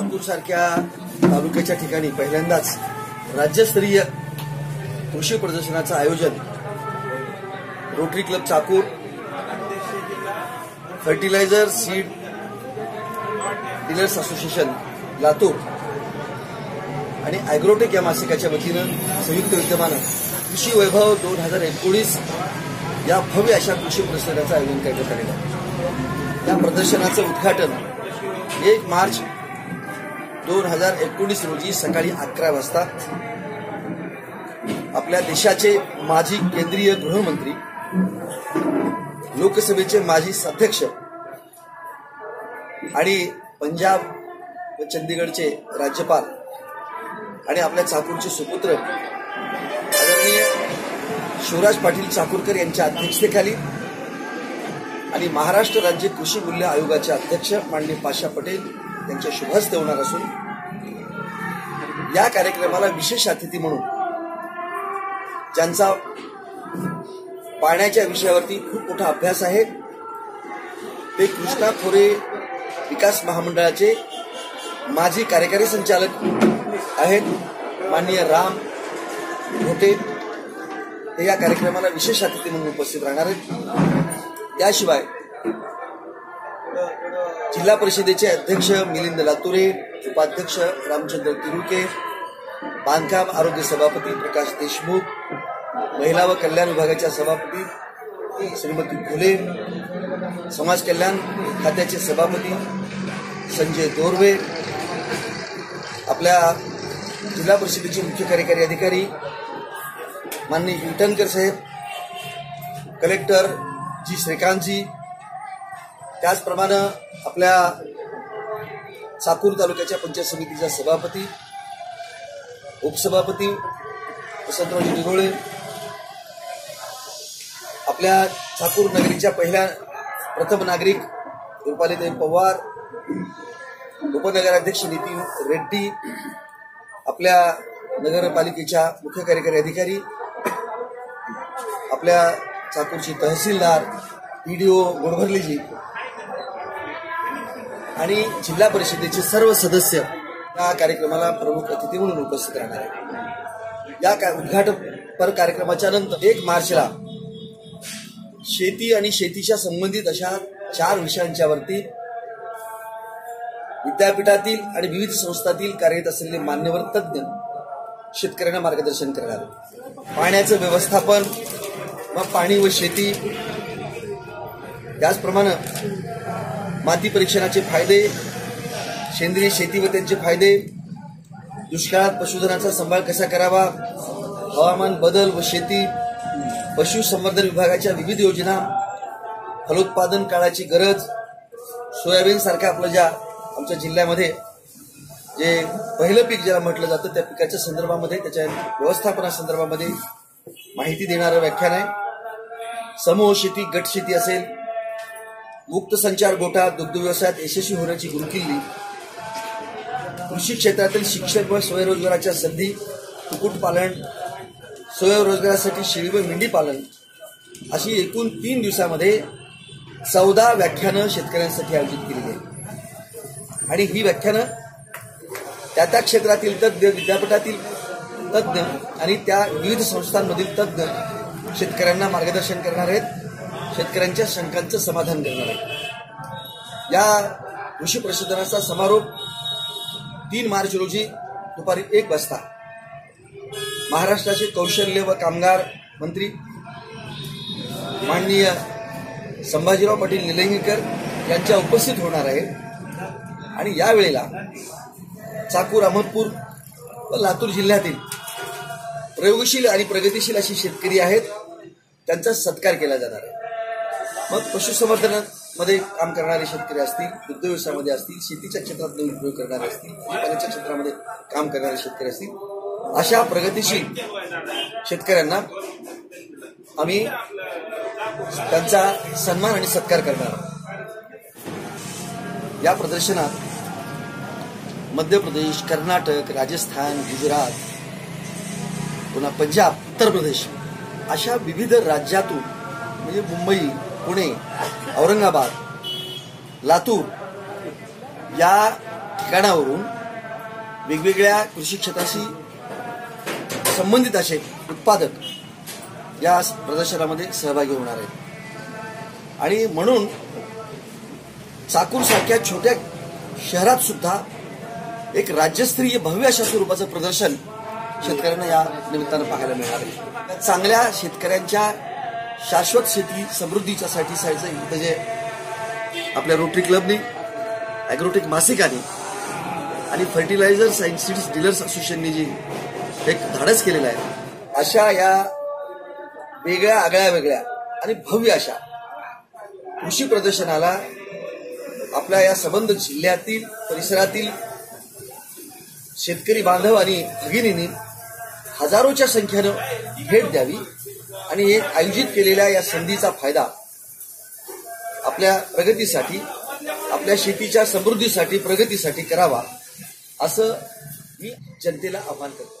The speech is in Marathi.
लातूर सारख्या तालुक्याच्या ठिकाणी पहिल्यांदाच राज्यस्तरीय कृषी प्रदर्शनाचं आयोजन rotary club Chakur fertiliser seed dealers association Latur. आणि अॅग्रोटेक या मासिकाच्या वतीनं संयुक्त विद्यमानं कृषी वैभव दोन हजार एकोणीस या भव्य अशा कृषी प्रदर्शनाचं आयोजन करण्यात आलेलं या प्रदर्शनाचं उद्घाटन एक मार्च दोन हजार एकोणीस रोजी सकाळी अकरा वाजता आपल्या देशाचे माजी केंद्रीय गृहमंत्री लोकसभेचे माजी अध्यक्ष आणि पंजाब व चंदीगडचे राज्यपाल आणि आपल्या चाकूरचे सुपुत्र आदरणीय शिवराज पाटील चाकूरकर यांच्या अध्यक्षतेखाली आणि महाराष्ट्र राज्य कृषी मूल्य आयोगाचे अध्यक्ष माननीय पाशा पटेल त्यांच्या शुभहस्ते होणार असून या कार्यक्रमाला विशेष अतिथी म्हणून ज्यांचा पाण्याच्या विषयावरती खूप मोठा अभ्यास आहे ते कृष्णा खोरे विकास महामंडळाचे माजी कार्यकारी संचालक आहेत माननीय राम घोटे. हे या कार्यक्रमाला विशेष अतिथी म्हणून उपस्थित राहणार आहेत. त्याशिवाय जिल्हा परिषदेचे अध्यक्ष मिलिंद लातुरे उपाध्यक्ष रामचंद्र तिरुके बांधकाम आरोग्य सभापती प्रकाश देशमुख महिला व कल्याण विभागाच्या सभापती श्रीमती फुले समाज कल्याण खात्याचे सभापती संजय दोरवे आपल्या जिल्हा परिषदेचे मुख्य कार्यकारी अधिकारी माननीय विटणकर साहेब कलेक्टर जी श्रीकांतजी त्याचप्रमाणे आपल्या चाकूर तालुक्याच्या पंचायत समितीच्या सभापती उपसभापती वसंतरावजी निरोळे आपल्या चाकूर नगरीच्या पहिल्या प्रथम नागरिक रुपालीदेवी पवार उपनगराध्यक्ष नितीन रेड्डी आपल्या नगरपालिकेच्या मुख्य कार्यकारी अधिकारी आपल्या चाकूरची तहसीलदार पीडीओ गोडभरलेजी आणि जिल्हा परिषदेचे सर्व सदस्य या कार्यक्रमाला प्रमुख अतिथी म्हणून उपस्थित राहणार आहेत. या का- उद्घाटनपर कार्यक्रमाच्या नंतर एक मार्चला शेती आणि शेतीच्या संबंधित अशा चार विषयांच्यावरती विद्यापीठातील आणि विविध संस्थातील कार्यरत असलेले मान्यवर तज्ज्ञ शेतकऱ्यांना मार्गदर्शन करणार पाण्याचं व्यवस्थापन व पाणी व शेती त्याचप्रमाणे माती परीक्षणाचे फायदे सेंद्रिय शेती व त्यांचे फायदे दुष्काळात पशुधनाचा सांभाळ कसा करावा हवामान बदल व शेती पशुसंवर्धन विभागाच्या विविध योजना फलोत्पादन काळाची गरज सोयाबीन सारख्या आपलं ज्या आमच्या जिल्ह्यामध्ये जे पहिलं पीक ज्याला म्हटलं जातं त्या पिकाच्या संदर्भामध्ये त्याच्या व्यवस्थापना संदर्भामध्ये माहिती देणारं व्याख्यान आहे. समूह शेती गट शेती असेल मुक्त संचार गोठा दुग्ध व्यवसायात यशस्वी होण्याची गुरुकिल्ली कृषी क्षेत्रातील शिक्षण व स्वयंरोजगाराच्या संधी कुक्कुटपालन स्वयंरोजगारासाठी शेळी व मेंढी पालन अशी एकूण तीन दिवसामध्ये चौदा व्याख्यानं शेतकऱ्यांसाठी आयोजित केलेली आहे आणि ही व्याख्यानं त्या त्या क्षेत्रातील तज्ज्ञ विद्यापीठातील तज्ज्ञ आणि त्या विविध संस्थांमधील तज्ज्ञ शेतकऱ्यांना मार्गदर्शन करणार आहेत. शेतकऱ्यांच्या शंकांचं समाधान करणार आहे. या कृषी प्रशिक्षणाचा समारोप तीन मार्च रोजी दुपारी एक वाजता महाराष्ट्राचे कौशल्य व कामगार मंत्री माननीय संभाजीराव पाटील निलंगेकर यांच्या उपस्थित होणार आहे. आणि यावेळेला चाकूर अहमदपूर व लातूर जिल्ह्यातील प्रयोगशील आणि प्रगतिशील अशी शेतकरी आहेत त्यांचा सत्कार केला जाणार आहे. मग पशुसंवर्धनामध्ये काम करणारे शेतकरी असतील दुग्ध व्यवसायामध्ये असतील शेतीच्या क्षेत्रात नवीन उपयोग करणारे असतील पाण्याच्या क्षेत्रामध्ये काम करणारे शेतकरी असतील अशा प्रगतीशील शेतकऱ्यांना आम्ही त्यांचा सन्मान आणि सत्कार करणार आहोत. या प्रदर्शनात मध्य प्रदेश कर्नाटक राजस्थान गुजरात पुन्हा पंजाब उत्तर प्रदेश अशा विविध राज्यातून म्हणजे मुंबई पुणे औरंगाबाद लातूर या ठिकाणावरून वेगवेगळ्या कृषी क्षेत्राशी संबंधित असे उत्पादक या प्रदर्शनामध्ये सहभागी होणार आहेत. आणि म्हणून चाकूर सारख्या छोट्या शहरात सुद्धा एक राज्यस्तरीय भव्य अशा स्वरूपाचं प्रदर्शन शेतकऱ्यांना या निमित्तानं पाहायला मिळणार आहे. चांगल्या शेतकऱ्यांच्या शाश्वत शेती समृद्धीच्या साठी सायचं म्हणजे जे आपल्या रोटरी क्लबने ॲग्रोटेक मासिकाने आणि फर्टिलायझर्स अँड सीड्स डीलर्स असोसिएशनने जी एक धाडस केलेलं आहे. अशा या वेगळ्या आगळ्या वेगळ्या आणि भव्य अशा कृषी प्रदर्शनाला आपल्या या संबंध जिल्ह्यातील परिसरातील शेतकरी बांधव आणि भगिनींनी हजारोच्या संख्येनं भेट द्यावी. आणि हे आयोजित केलेल्या या संधीचा फायदा आपल्या प्रगतीसाठी आपल्या शेतीच्या समृद्धीसाठी प्रगतीसाठी करावा असं मी जनतेला आवाहन करतो.